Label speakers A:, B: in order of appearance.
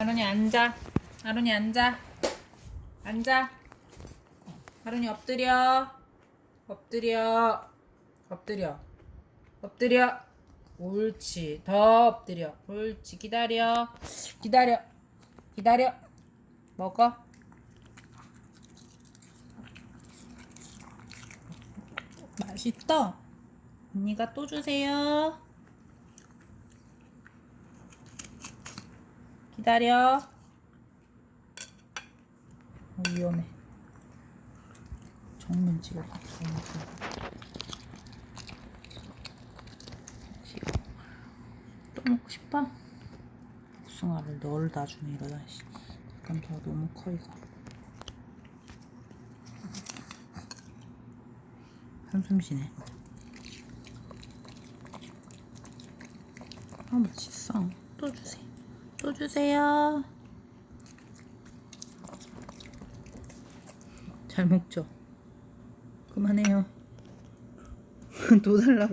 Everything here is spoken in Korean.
A: 아론이 앉아. 아론이 앉아. 앉아. 아론이 엎드려. 엎드려. 엎드려. 엎드려. 옳지. 더 엎드려. 옳지. 기다려. 기다려. 기다려. 먹어. 맛있다. 언니가 또 주세요. 기다려. 어, 위험해. 정면 찍어. 또 먹고 싶어? 복숭아를 널 놔주네 이러다 씨. 잠깐 더 너무 커 이거. 한숨 쉬네. 아 맛있어. 또 주세요. 또 주세요. 잘 먹죠? 그만해요. 또 달라고.